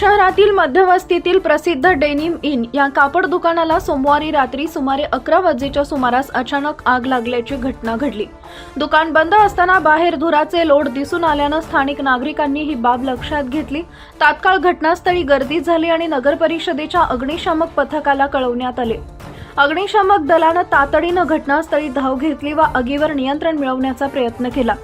शहरातील मध्यवस्तीतील प्रसिद्ध denim in या कापड दुकानाला सोमवारी रात्री सुमारे अकरा वाजेच्या सुमारास अचानक आग लागल्याची घटना घडली. दुकान बंद असताना बाहेर धुराचे लोट दिसून आल्यानं स्थानिक नागरिकांनी ही बाब लक्षात घेतली. तात्काळ घटनास्थळी गर्दी झाली आणि नगर परिषदेच्या अग्निशामक पथकाला कळवण्यात आले. अग्निशामक दलानं तातडीनं घटनास्थळी धाव घेतली व आगीवर नियंत्रण मिळवण्याचा प्रयत्न केला.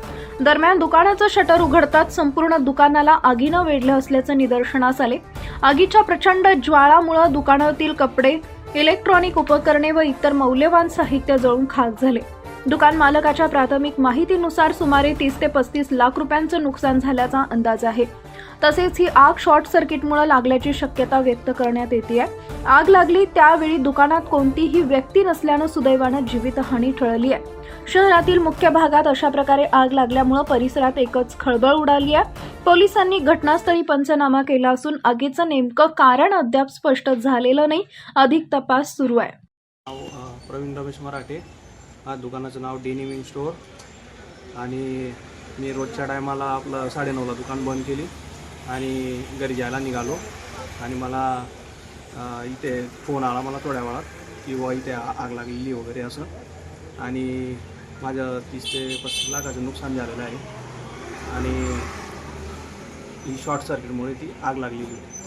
दरम्यान दुकानाचं शटर उघडताच संपूर्ण दुकानाला आगीनं वेढलं असल्याचं निदर्शनास आले. आगीच्या प्रचंड ज्वाळामुळं दुकानातील कपडे इलेक्ट्रॉनिक उपकरणे व इतर मौल्यवान साहित्य जळून खाक झाले. दुकान मालकाच्या प्राथमिक माहितीनुसार सुमारे तीस ते पस्तीस लाख रुपयांचं नुकसान झाल्याचा अंदाज आहे. तसेच ही आग शॉर्ट सर्किटमुळे लागल्याची शक्यता व्यक्त करण्यात येते आहे. आग लागली त्यावेळी दुकानात कोणतीही व्यक्ती नसल्यानं सुदैवानं जीवितहानी टळली आहे. शहरातील मुख्य भागात अशा प्रकारे आग लागल्यामुळे परिसरात एकच खळबळ उडाली आहे. पोलिसांनी घटनास्थळी पंचनामा केला असून आगीचं नेमकं कारण अद्याप स्पष्ट झालेलं नाही. अधिक तपास सुरू आहे. प्रवीण रमेश मराठे. हा दुकानाचं नाव डेनिमिंग स्टोअर. आणि मी रोजच्या टायमाला आपलं साडेनऊला दुकान बंद केली आणि घरी जायला निघालो. आणि मला इथे फोन आला मला थोड्या वेळात की बुवा इथे आग लागलेली वगैरे असं. आणि माझं तीस ते पस्तीस लाखाचं नुकसान झालेलं आहे. आणि ही शॉर्ट सर्किटमुळे ती आग लागलेली होती.